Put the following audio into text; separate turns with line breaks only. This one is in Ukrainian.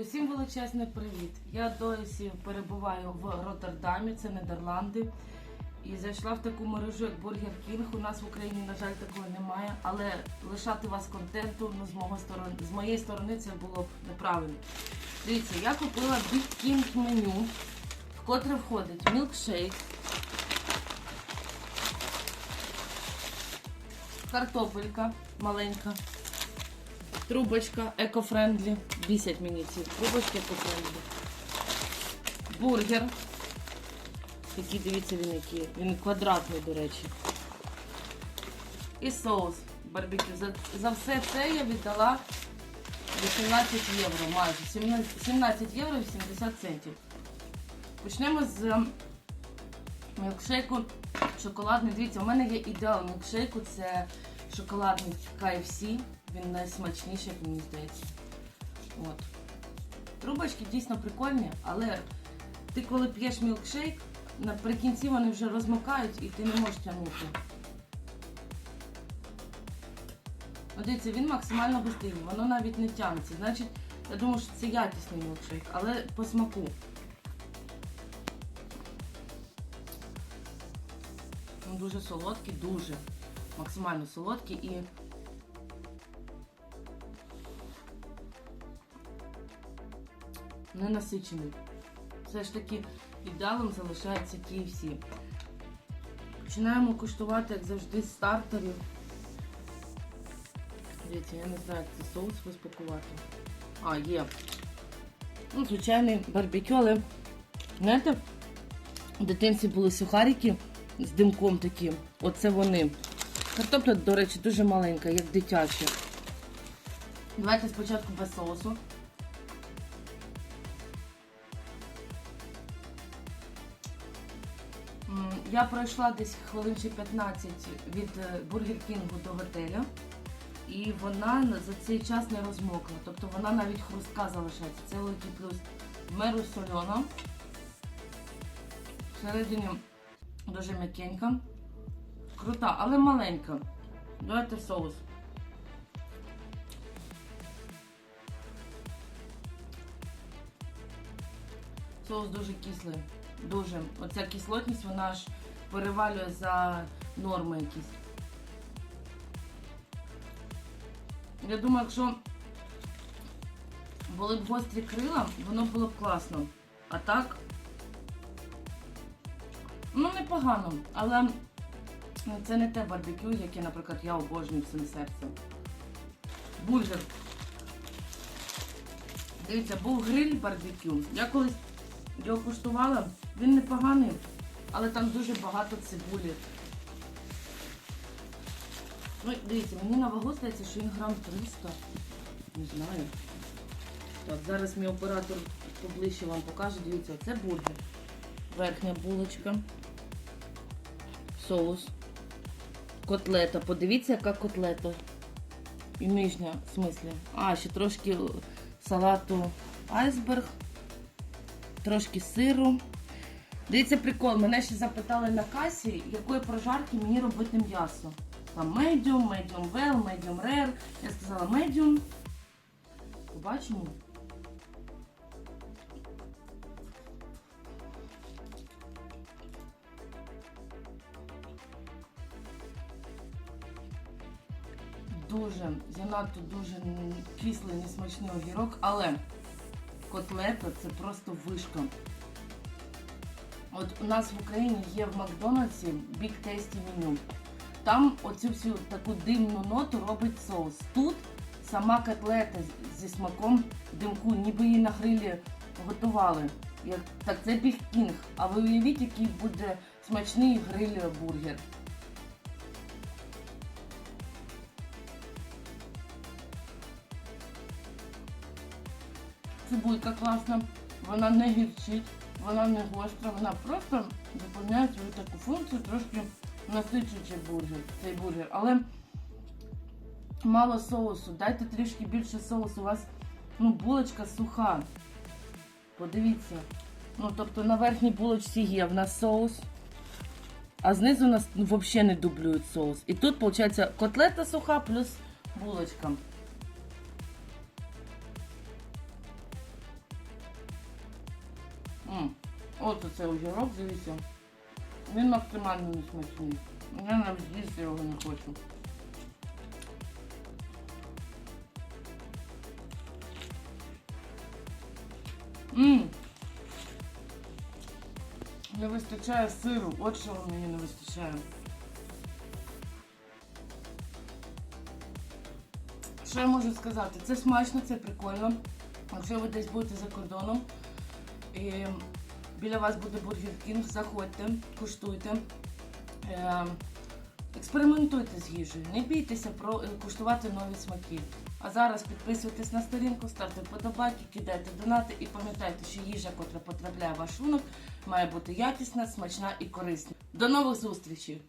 Усім величезний привіт. Я досі перебуваю в Роттердамі, це Нідерланди. І зайшла в таку мережу, як Бургер Кінг. У нас в Україні, на жаль, такої немає. Але лишати вас контенту ну, з, мого сторони, з моєї сторони це було б неправильно. Дивіться, я купила Big King меню, в котре входить мілкшейк, картопелька маленька, трубочка екофрендлі. Бісять мені ці трубочки екофрендлі. Бургер. Такий, дивіться, він який. Він квадратний, до речі. І соус барбекю. За, за все це я віддала 18 євро майже. 17, 17 євро і 70 центів. Почнемо з мілкшейку шоколадний. Дивіться, у мене є ідеал мілкшейку. Це шоколадний KFC. Він найсмачніший, як мені здається. От. Трубочки дійсно прикольні, але ти коли п'єш мілкшейк, наприкінці вони вже розмокають і ти не можеш тягнути. Дивіться, він максимально густий, воно навіть не тягнеться. Значить, я думаю, що це якісний мілкшейк, але по смаку. Він дуже солодкий, дуже. Максимально солодкий і ненасичений. Все ж таки ідеалом залишається KFC. Починаємо куштувати, як завжди, з стартерів. Дивіться, я не знаю, як це соус розпакувати. А, є. Ну, звичайний барбекю, але знаєте, в дитинці були сухарики з димком такі. Оце вони. Картопля, до речі, дуже маленька, як дитяча. Давайте спочатку без соусу. Я пройшла десь хвилин чи 15 від е, Бургер Кінгу до готелю. І вона за цей час не розмокла. Тобто вона навіть хрустка залишається. Це великий плюс. Меру сольона. Всередині дуже м'якенька. Крута, але маленька. Давайте соус. Соус дуже кислий. Дуже. Оця кислотність, вона аж перевалює за норми якісь. Я думаю, якщо були б гострі крила, воно було б класно. А так, ну непогано, але це не те барбекю, яке, наприклад, я обожнюю всім серцем. Бургер. Дивіться, був гриль барбекю. Я колись його куштувала, він непоганий, але там дуже багато цибулі. Ну, дивіться, мені на вагу здається, що він грам 300. Не знаю. Так, зараз мій оператор поближче вам покаже. Дивіться, це бургер. Верхня булочка. Соус. Котлета. Подивіться, яка котлета. І нижня, в смислі. А, ще трошки салату айсберг. Трошки сиру. Дивіться, прикол. Мене ще запитали на касі, якої прожарки мені робити м'ясо. Там medium, medium well, medium rare. Я сказала medium. Побачимо. Дуже, занадто дуже кислий, несмачний огірок, але котлета це просто вишка. От у нас в Україні є в Макдональдсі Big Tasty меню. Там оцю всю таку димну ноту робить соус. Тут сама котлета зі смаком димку, ніби її на грилі готували. Так це King. А ви уявіть, який буде смачний гриль Цибулька класна, вона не гірчить, вона не гостра, вона просто виконує свою таку функцію, трошки насичуючи бургер, цей бургер. Але мало соусу. Дайте трішки більше соусу. У вас ну, булочка суха. Подивіться. Ну, тобто на верхній булочці є в нас соус. А знизу у нас ну, взагалі не дублюють соус. І тут, виходить, котлета суха плюс булочка. От оце огірок, дивіться. Він максимально не смачний. Я навіть їсти його не хочу. Мм. Не вистачає сиру, от чого мені не вистачає. Що я можу сказати? Це смачно, це прикольно. Якщо ви десь будете за кордоном і біля вас буде Бургер Кінг, заходьте, куштуйте. Е, Експериментуйте з їжею, не бійтеся про е, куштувати нові смаки. А зараз підписуйтесь на сторінку, ставте вподобайки, кидайте донати і пам'ятайте, що їжа, котра потрапляє в ваш рунок, має бути якісна, смачна і корисна. До нових зустрічей!